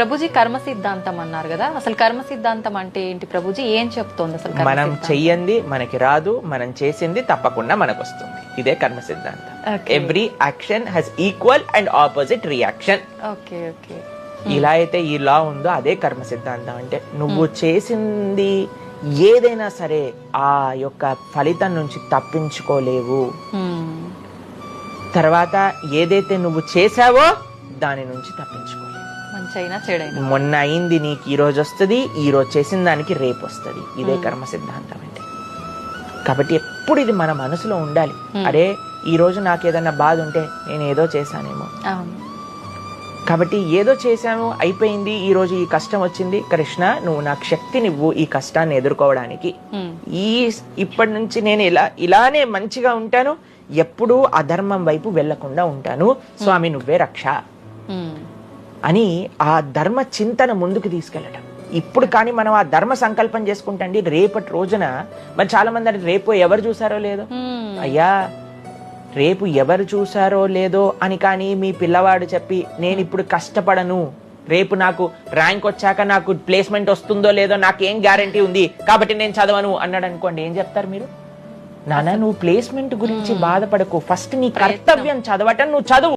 ప్రభుజీ కర్మ సిద్ధాంతం అన్నారు కదా. అసలు కర్మ సిద్ధాంతం అంటే ఏంటి ప్రభుజీ? ఏం చెప్తోంది అసలు మనం? చెయ్యంది మనకి రాదు మనం చేసింది తప్పకుండా మనకు వస్తుంది ఇదే కర్మ సిద్ధాంతం. Every action has equal and opposite reaction okay okay. ఇలా అయితే ఈ లా ఉందో అదే కర్మ సిద్ధాంతం అంటే నువ్వు చేసింది ఏదైనా సరే ఆ యొక్క ఫలితం నుంచి తప్పించుకోలేవు. హ్మ్. తర్వాత ఏదైతే నువ్వు చేసావో దాని నుంచి తప్పించుకోలేవు. చెడైనా. మొన్న అయింది నీకు ఈ రోజు వస్తుంది ఈ రోజు చేసిన దానికి రేపు వస్తుంది. ఇదే కర్మ సిద్ధాంతం అంటే. కాబట్టి ఎప్పుడు ఇది మన మనసులో ఉండాలి. అరే ఈ రోజు నాకు ఏదైనా బాధ ఉంటే నేను ఏదో చేశానేమో. కాబట్టి ఏదో చేశాను అయిపోయింది ఈ రోజు ఈ కష్టం వచ్చింది. కృష్ణ నువ్వు నాకు శక్తినివ్వు ఈ కష్టాన్ని ఎదుర్కోవడానికి. ఈ ఇప్పటి నుంచి నేను ఇలా ఇలానే మంచిగా ఉంటాను. ఎప్పుడూ అధర్మం వైపు వెళ్ళకుండా ఉంటాను. స్వామి నువ్వే రక్ష. అని ఆ ధర్మ చింతన ముందుకు తీసుకెళ్ళటం. ఇప్పుడు కానీ మనం ఆ ధర్మ సంకల్పం చేసుకుంటండి రేపటి రోజున. మరి చాలా మంది అంటే రేపు ఎవరు చూసారో లేదో. అయ్యా రేపు ఎవరు చూసారో లేదో అని కానీ మీ పిల్లవాడు చెప్పి నేను ఇప్పుడు కష్టపడను. రేపు నాకు ర్యాంక్ వచ్చాక నాకు ప్లేస్మెంట్ వస్తుందో లేదో నాకేం గ్యారంటీ ఉంది కాబట్టి నేను చదవను. అన్నాడు అనుకోండి ఏం చెప్తారు మీరు? నాన్న నువ్వు ప్లేస్మెంట్ గురించి బాధపడకు. ఫస్ట్ నీ కర్తవ్యం చదవటం నువ్వు చదువు.